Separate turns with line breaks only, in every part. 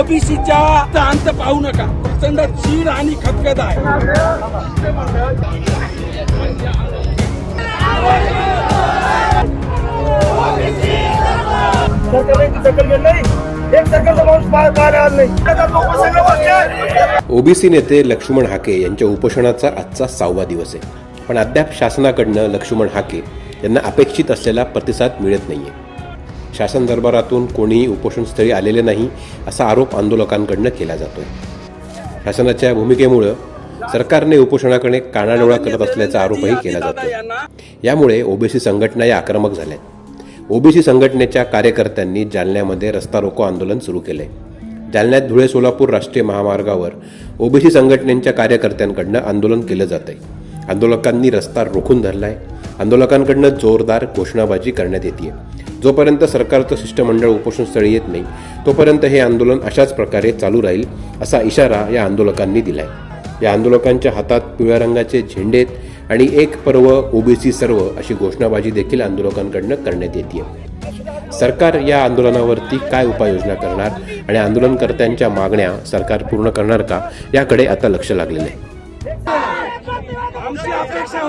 ओबीसीच्या अंत पाहू नका. प्रचंड चीड आणि खतखत आहे
ओबीसी नेते लक्ष्मण हाके यांच्या उपोषणाचा आजचा सहावा दिवस आहे. पण अद्याप शासनाकडनं लक्ष्मण हाके यांना अपेक्षित असलेला प्रतिसाद मिळत नाहीये. शासन दरबारातून कोणीही उपोषणस्थळी आलेले नाही असा आरोप आंदोलकांकडनं केला जातोय. शासनाच्या भूमिकेमुळं सरकारने उपोषणाकडे कानाडोळा करत असल्याचा आरोपही केला जातो यामुळे ओबीसी संघटना या आक्रमक झाल्या ओबीसी संघटनेच्या कार्यकर्त्यांनी जालन्यामध्ये रस्ता रोको आंदोलन सुरू केले जालन्यात धुळे सोलापूर राष्ट्रीय महामार्गावर ओबीसी संघटनेच्या कार्यकर्त्यांकडनं आंदोलन केलं जात आहे आंदोलकांनी रस्ता रोखून धरलाय. आंदोलकांकडनं जोरदार घोषणाबाजी करण्यात येते जोपर्यंत सरकारचं शिष्टमंडळ उपोषणस्थळी येत नाही तोपर्यंत हे आंदोलन अशाच प्रकारे चालू राहील असा इशारा या आंदोलकांनी दिलाय. या आंदोलकांच्या हातात पिवळ्या रंगाचे झेंडे आहेत आणि एक पर्व ओबीसी सर्व अशी घोषणाबाजी देखील आंदोलकांकडनं करण्यात येते सरकार या आंदोलनावरती काय उपाययोजना करणार आणि आंदोलनकर्त्यांच्या मागण्या सरकार पूर्ण करणार का याकडे आता लक्ष लागलेलं आहे.
आमची अपेक्षा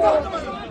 何?